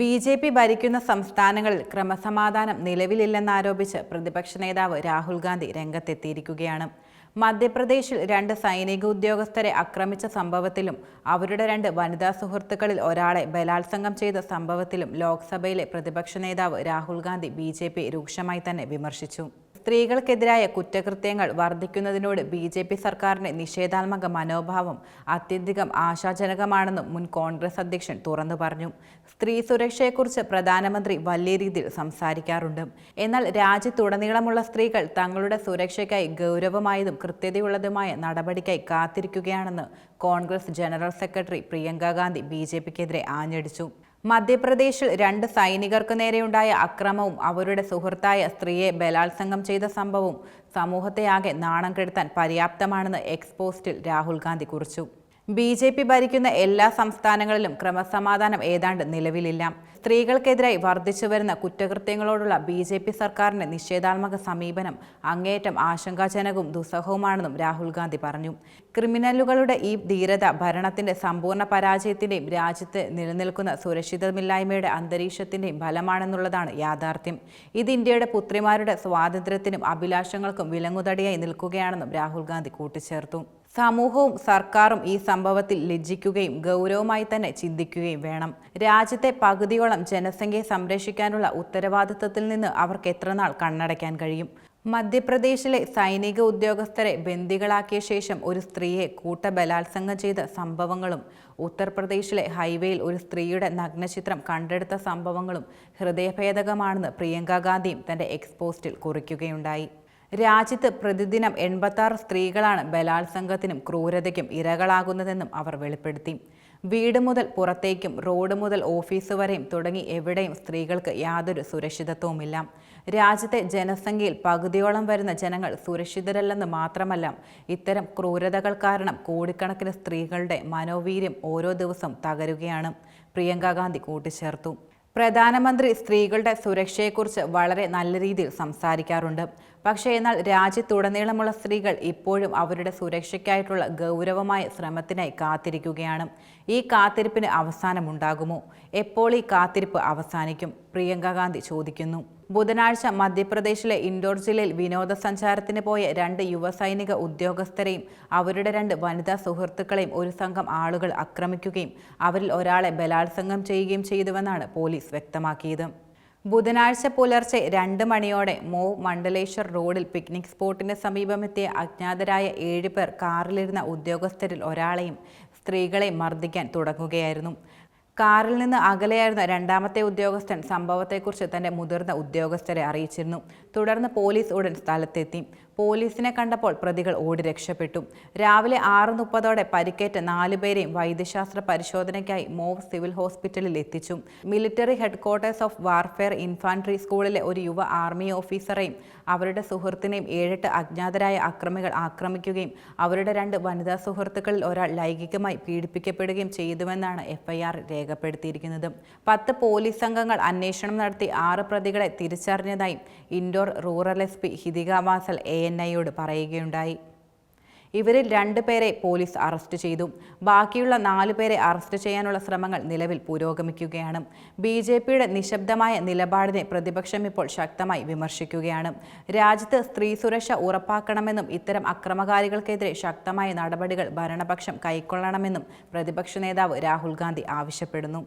B J P ഭരിക്കുന്ന സംസ്ഥാനങ്ങളിൽ ക്രമസമാധാനം നിലവിലില്ലെന്നാരോപിച്ച് പ്രതിപക്ഷ നേതാവ് രാഹുൽ ഗാന്ധി രംഗത്തെത്തിയിരിക്കുകയാണ്. മധ്യപ്രദേശിൽ രണ്ട് സൈനിക ഉദ്യോഗസ്ഥരെ ആക്രമിച്ച സംഭവത്തിലും അവരുടെ രണ്ട് വനിതാ സുഹൃത്തുക്കളിൽ ഒരാളെ ബലാത്സംഗം ചെയ്ത സംഭവത്തിലും ലോക്സഭയിലെ പ്രതിപക്ഷ നേതാവ് രാഹുൽ ഗാന്ധി ബി രൂക്ഷമായി തന്നെ വിമർശിച്ചു. സ്ത്രീകൾക്കെതിരായ കുറ്റകൃത്യങ്ങൾ വർദ്ധിക്കുന്നതിനോട് ബി ജെ പി സർക്കാരിന്റെ നിഷേധാത്മക മനോഭാവം അത്യധികം ആശാജനകമാണെന്നും മുൻ കോൺഗ്രസ് അധ്യക്ഷൻ തുറന്നു പറഞ്ഞു. സ്ത്രീ സുരക്ഷയെക്കുറിച്ച് പ്രധാനമന്ത്രി വലിയ രീതിയിൽ സംസാരിക്കാറുണ്ട്. എന്നാൽ രാജ്യത്തുടനീളമുള്ള സ്ത്രീകൾ തങ്ങളുടെ സുരക്ഷയ്ക്കായി ഗൗരവമായതും കൃത്യതയുള്ളതുമായ നടപടിക്കായി കാത്തിരിക്കുകയാണെന്ന് Congress general secretary Priyanka Gandhi B J പിക്കെതിരെ ആഞ്ഞടിച്ചു. മധ്യപ്രദേശിൽ രണ്ട് സൈനികർക്ക് നേരെയുണ്ടായ അക്രമവും അവരുടെ സുഹൃത്തായ സ്ത്രീയെ ബലാത്സംഗം ചെയ്ത സംഭവവും സമൂഹത്തെയാകെ നാണം കെടുത്താൻ പര്യാപ്തമാണെന്ന് എക്സ്പോസ്റ്റിൽ രാഹുൽ ഗാന്ധി കുറിച്ചു. ബി ജെ പി ഭരിക്കുന്ന എല്ലാ സംസ്ഥാനങ്ങളിലും ക്രമസമാധാനം ഏതാണ്ട് നിലവിലില്ല. സ്ത്രീകൾക്കെതിരായി വർദ്ധിച്ചു വരുന്ന കുറ്റകൃത്യങ്ങളോടുള്ള ബി ജെ പി സർക്കാരിന്റെ നിഷേധാത്മക സമീപനം അങ്ങേയറ്റം ആശങ്കാജനകവും ദുസ്സഹവുമാണെന്നും രാഹുൽ ഗാന്ധി പറഞ്ഞു. ക്രിമിനലുകളുടെ ഈ ധീരത ഭരണത്തിന്റെ സമ്പൂർണ പരാജയത്തിന്റെയും രാജ്യത്ത് നിലനിൽക്കുന്ന സുരക്ഷിതമില്ലായ്മയുടെ അന്തരീക്ഷത്തിന്റെയും ഫലമാണെന്നുള്ളതാണ് യാഥാർത്ഥ്യം. ഇത് ഇന്ത്യയുടെ പുത്രിമാരുടെ സ്വാതന്ത്ര്യത്തിനും അഭിലാഷങ്ങൾക്കും വിലങ്ങുതടിയായി നിൽക്കുകയാണെന്നും രാഹുൽ ഗാന്ധി കൂട്ടിച്ചേർത്തു. സമൂഹവും സർക്കാരും ഈ സംഭവത്തിൽ ലജ്ജിക്കുകയും ഗൗരവമായി തന്നെ ചിന്തിക്കുകയും വേണം. രാജ്യത്തെ പകുതിയോളം ജനസംഖ്യയെ സംരക്ഷിക്കാനുള്ള ഉത്തരവാദിത്തത്തിൽ നിന്ന് അവർക്ക് എത്രനാൾ കണ്ണടയ്ക്കാൻ കഴിയും? മധ്യപ്രദേശിലെ സൈനിക ഉദ്യോഗസ്ഥരെ ബന്ദികളാക്കിയ ശേഷം ഒരു സ്ത്രീയെ കൂട്ടബലാത്സംഗം ചെയ്ത സംഭവങ്ങളും ഉത്തർപ്രദേശിലെ ഹൈവേയിൽ ഒരു സ്ത്രീയുടെ നഗ്നചിത്രം കണ്ടെടുത്ത സംഭവങ്ങളും ഹൃദയഭേദകമാണെന്ന് പ്രിയങ്ക ഗാന്ധിയും തന്റെ എക്സ്പോസ്റ്റിൽ കുറിക്കുകയുണ്ടായി. രാജ്യത്ത് പ്രതിദിനം എൺപത്താറ് സ്ത്രീകളാണ് ബലാത്സംഗത്തിനും ക്രൂരതയ്ക്കും ഇരകളാകുന്നതെന്നും അവർ വെളിപ്പെടുത്തി. വീട് മുതൽ പുറത്തേക്കും റോഡ് മുതൽ ഓഫീസ് വരെയും തുടങ്ങി എവിടെയും സ്ത്രീകൾക്ക് യാതൊരു സുരക്ഷിതത്വവുമില്ല. രാജ്യത്തെ ജനസംഖ്യയിൽ പകുതിയോളം വരുന്ന ജനങ്ങൾ സുരക്ഷിതരല്ലെന്ന് മാത്രമല്ല ഇത്തരം ക്രൂരതകൾ കാരണം കോടിക്കണക്കിന് സ്ത്രീകളുടെ മനോവീര്യം ഓരോ ദിവസം തകരുകയാണ്. പ്രിയങ്ക ഗാന്ധി കൂട്ടിച്ചേർത്തു. പ്രധാനമന്ത്രി സ്ത്രീകളുടെ സുരക്ഷയെക്കുറിച്ച് വളരെ നല്ല രീതിയിൽ സംസാരിക്കാറുണ്ട്. പക്ഷേ എന്നാൽ രാജ്യത്തുടനീളമുള്ള സ്ത്രീകൾ ഇപ്പോഴും അവരുടെ സുരക്ഷയ്ക്കായിട്ടുള്ള ഗൗരവമായ ശ്രമത്തിനായി കാത്തിരിക്കുകയാണ്. ഈ കാത്തിരിപ്പിന് അവസാനമുണ്ടാകുമോ? എപ്പോൾ ഈ കാത്തിരിപ്പ് അവസാനിക്കും? പ്രിയങ്ക ഗാന്ധി ചോദിക്കുന്നു. ബുധനാഴ്ച മധ്യപ്രദേശിലെ ഇൻഡോർ ജില്ലയിൽ വിനോദസഞ്ചാരത്തിന് പോയ രണ്ട് യുവസൈനിക ഉദ്യോഗസ്ഥരെയും അവരുടെ രണ്ട് വനിതാ സുഹൃത്തുക്കളെയും ഒരു സംഘം ആളുകൾ ആക്രമിക്കുകയും അവരിൽ ഒരാളെ ബലാത്സംഗം ചെയ്യുകയും ചെയ്തുവെന്നാണ് പോലീസ് വ്യക്തമാക്കിയത്. ബുധനാഴ്ച പുലർച്ചെ രണ്ട് മണിയോടെ മോ മണ്ഡലേശ്വർ റോഡിൽ പിക്നിക് സ്പോട്ടിന് സമീപമെത്തിയ അജ്ഞാതരായ ഏഴ് പേർ കാറിലിരുന്ന ഉദ്യോഗസ്ഥരിൽ ഒരാളെയും സ്ത്രീകളെ മർദ്ദിക്കാൻ തുടങ്ങുകയായിരുന്നു. കാറിൽ നിന്ന് അകലെയായിരുന്ന രണ്ടാമത്തെ ഉദ്യോഗസ്ഥൻ സംഭവത്തെക്കുറിച്ച് തന്റെ മുതിർന്ന ഉദ്യോഗസ്ഥരെ അറിയിച്ചിരുന്നു. തുടർന്ന് പോലീസ് ഉടൻ സ്ഥലത്തെത്തി. പോലീസിനെ കണ്ടപ്പോൾ പ്രതികൾ ഓടി രക്ഷപ്പെട്ടു. രാവിലെ ആറ് മുപ്പതോടെ പരിക്കേറ്റ നാലുപേരെയും വൈദ്യശാസ്ത്ര പരിശോധനയ്ക്കായി മോവ് സിവിൽ ഹോസ്പിറ്റലിൽ എത്തിച്ചു. Military headquarters of warfare infantry സ്കൂളിലെ ഒരു യുവ ആർമി ഓഫീസറെയും അവരുടെ സുഹൃത്തിനെയും ഏഴെട്ട് അജ്ഞാതരായ അക്രമികൾ ആക്രമിക്കുകയും അവരുടെ രണ്ട് വനിതാ സുഹൃത്തുക്കളിൽ ഒരാൾ ലൈംഗികമായി പീഡിപ്പിക്കപ്പെടുകയും ചെയ്തുവെന്നാണ് എഫ്ഐആർ രേഖപ്പെടുത്തിയിരിക്കുന്നത്. പത്ത് പോലീസ് സംഘങ്ങൾ അന്വേഷണം നടത്തി ആറ് പ്രതികളെ തിരിച്ചറിഞ്ഞതായും Indore rural S P Hitika Vasal A N ഐയോട് പറയുകയുണ്ടായി. ഇവരിൽ രണ്ടുപേരെ പോലീസ് അറസ്റ്റ് ചെയ്തു. ബാക്കിയുള്ള നാലു പേരെ അറസ്റ്റ് ചെയ്യാനുള്ള ശ്രമങ്ങൾ നിലവിൽ പുരോഗമിക്കുകയാണ്. ബി ജെ പിയുടെ നിശബ്ദമായ നിലപാടിനെ പ്രതിപക്ഷം ഇപ്പോൾ ശക്തമായി വിമർശിക്കുകയാണ്. രാജ്യത്ത് സ്ത്രീ സുരക്ഷ ഉറപ്പാക്കണമെന്നും ഇത്തരം അക്രമകാരികൾക്കെതിരെ ശക്തമായ നടപടികൾ ഭരണപക്ഷം കൈക്കൊള്ളണമെന്നും പ്രതിപക്ഷ നേതാവ് രാഹുൽ ഗാന്ധി ആവശ്യപ്പെടുന്നു.